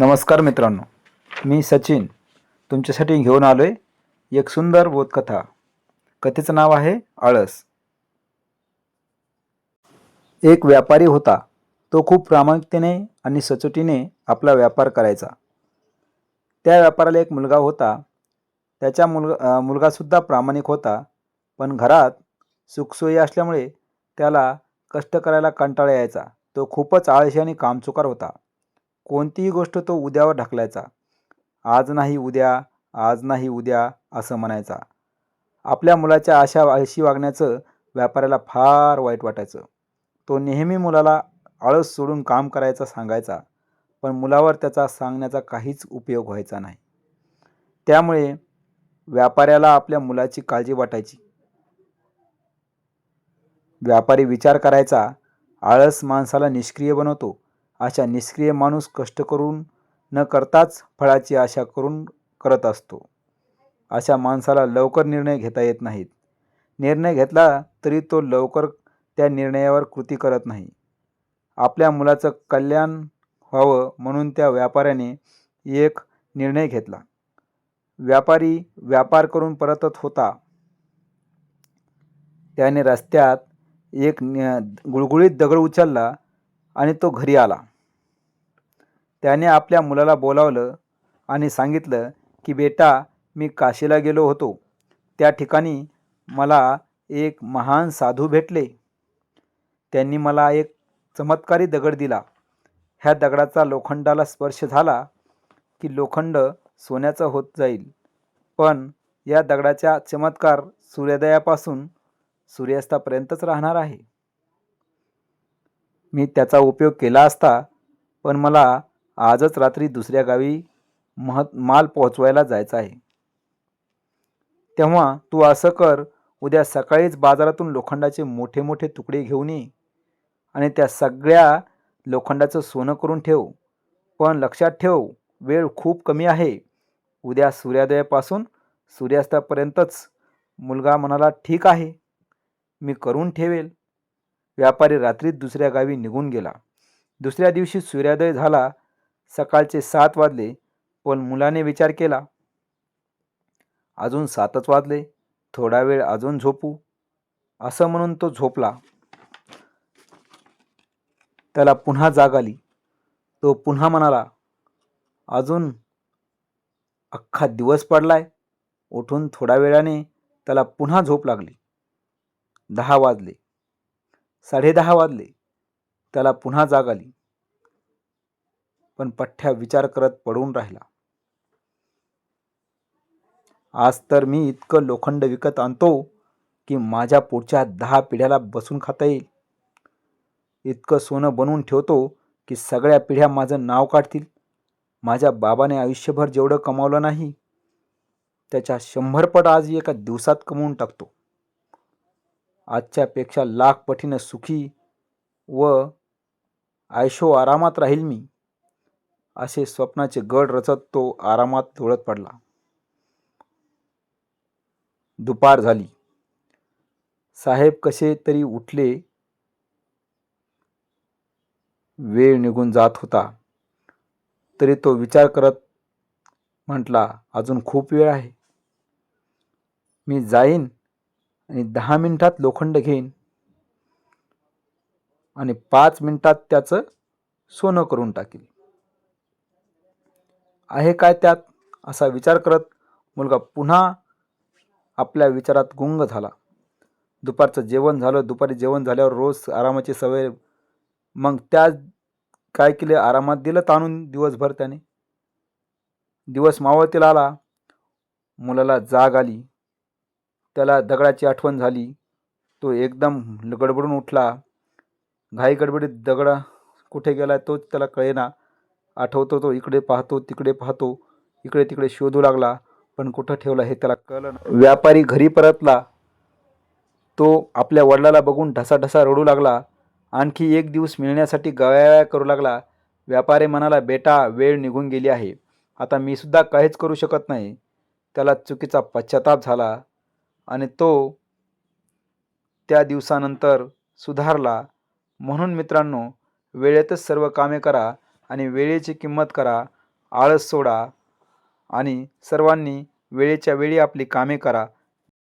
नमस्कार मित्रांनो मी सचिन. तुमच्यासाठी घेऊन आलो आहे एक सुंदर बोधकथा. कथेचं नाव आहे आळस. एक व्यापारी होता. तो खूप प्रामाणिकतेने आणि सचोटीने आपला व्यापार करायचा. त्या व्यापाराला एक मुलगा होता. त्याच्या मुलगा मुलगासुद्धा प्रामाणिक होता पण घरात सुखसोयी असल्यामुळे त्याला कष्ट करायला कंटाळा यायचा. तो खूपच आळशी आणि कामचुकार होता. कोणतीही गोष्ट तो उद्यावर ढकलायचा. आज नाही उद्या आज नाही उद्या असं म्हणायचा. आपल्या मुलाच्या आशा आळशी वागण्याचं व्यापाऱ्याला फार वाईट वाटायचं. तो नेहमी मुलाला आळस सोडून काम करायचं सांगायचा पण मुलावर त्याचा सांगण्याचा काहीच उपयोग व्हायचा नाही. त्यामुळे व्यापाऱ्याला आपल्या मुलाची काळजी वाटायची. व्यापारी विचार करायचा आळस माणसाला निष्क्रिय बनवतो अशा निष्क्रिय माणूस कष्ट करून न करताच फळाची आशा करून करत असतो. अशा माणसाला लवकर निर्णय घेता येत नाहीत. निर्णय घेतला तरी तो लवकर त्या निर्णयावर कृती करत नाही. आपल्या मुलाचं कल्याण व्हावं म्हणून त्या व्यापाऱ्याने एक निर्णय घेतला. व्यापारी व्यापार करून परतत होता. त्याने रस्त्यात एक गुळगुळीत दगड उचलला आणि तो घरी आला. त्याने आपल्या मुलाला बोलावलं आणि सांगितलं की बेटा मी काशीला गेलो होतो. त्या ठिकाणी मला एक महान साधू भेटले. त्यांनी मला एक चमत्कारी दगड दिला. ह्या दगडाचा लोखंडाला स्पर्श झाला की लोखंड सोन्याचं होत जाईल. पण या दगडाचा चमत्कार सूर्योदयापासून सूर्यास्तापर्यंतच राहणार आहे. मी त्याचा उपयोग केला असता पण मला आजच रात्री दुसऱ्या गावी मह माल पोहोचवायला जायचा आहे. तेव्हा तू असं कर उद्या सकाळीच बाजारातून लोखंडाचे मोठे मोठे तुकडे घेऊन ये आणि त्या सगळ्या लोखंडाचं सोनं करून ठेव. पण लक्षात ठेव वेळ खूप कमी आहे. उद्या सूर्योदयापासून सूर्यास्तापर्यंतच मुलगा म्हणाला ठीक आहे. मी करून ठेवेल. व्यापारी रात्रीत दुसऱ्या गावी निघून गेला. दुसऱ्या दिवशी सूर्योदय झाला सकाळचे सात वाजले. पण मुलाने विचार केला अजून सातच वाजले. थोडा वेळ अजून झोपू. असं म्हणून तो झोपला. त्याला पुन्हा जाग आली. तो पुन्हा म्हणाला अजून अख्खा दिवस पडलाय. उठून थोड्या वेळाने त्याला पुन्हा झोप लागली. दहा वाजले. साडेदहा वाजले. त्याला पुन्हा जाग आली. पण पठ्ठ्या विचार करत पडून राहिला. आज तर मी इतकं लोखंड विकत आणतो की माझ्या पुढच्या दहा पिढ्याला बसून खाता येईल. इतकं सोनं बनवून ठेवतो की सगळ्या पिढ्या माझं नाव काढतील. माझ्या बाबाने आयुष्यभर जेवढं कमावलं नाही त्याच्या शंभरपट आज एका दिवसात कमवून टाकतो. आजच्यापेक्षा लाख पटीनं सुखी व आयशो आरामात राहील मी. असे स्वप्नाचे गड रचत तो आरामात लोळत पडला. दुपार झाली. साहेब कसे तरी उठले. वेळ निघून जात होता. तरी तो विचार करत म्हटला अजून खूप वेळ आहे. मी जाईन आणि दहा मिनिटात लोखंड घेईन. आणि पाच मिनिटात त्याचं सोनं करून टाकेल आहे काय त्यात? असा विचार करत मुलगा पुन्हा आपल्या विचारात गुंग झाला. दुपारचं जेवण झालं. दुपारी जेवण झाल्यावर रोज आरामाची सवय. मग त्या काय केले? आरामात दिलं ताणून दिवसभर त्याने. दिवस मावळतीला आला. मुलाला जाग आली. त्याला दगडाची आठवण झाली. तो एकदम गडबडून उठला. घाई गडबडीत दगडा कुठे गेला? तोच त्याला कळेना. आठवतो तो इकडे पाहतो तिकडे पाहतो इकडे तिकडे शोधू लागला पण कुठं ठेवला हे त्याला कळलं व्यापारी घरी परतला. तो आपल्या वडिलाला बघून ढसाढसा रडू लागला. आणखी एक दिवस मिळण्यासाठी गव्याव्या करू लागला. व्यापारी म्हणाला बेटा वेळ निघून गेली आहे. आता मी सुद्धा काहीच करू शकत नाही. त्याला चुकीचा पश्चाताप झाला आणि तो त्या दिवसानंतर सुधारला. म्हणून मित्रांनो वेळेतच सर्व कामे करा. आणि वेळेची किंमत करा आळस सोडा आणि सर्वांनी वेळेच्या वेळी आपली कामे करा.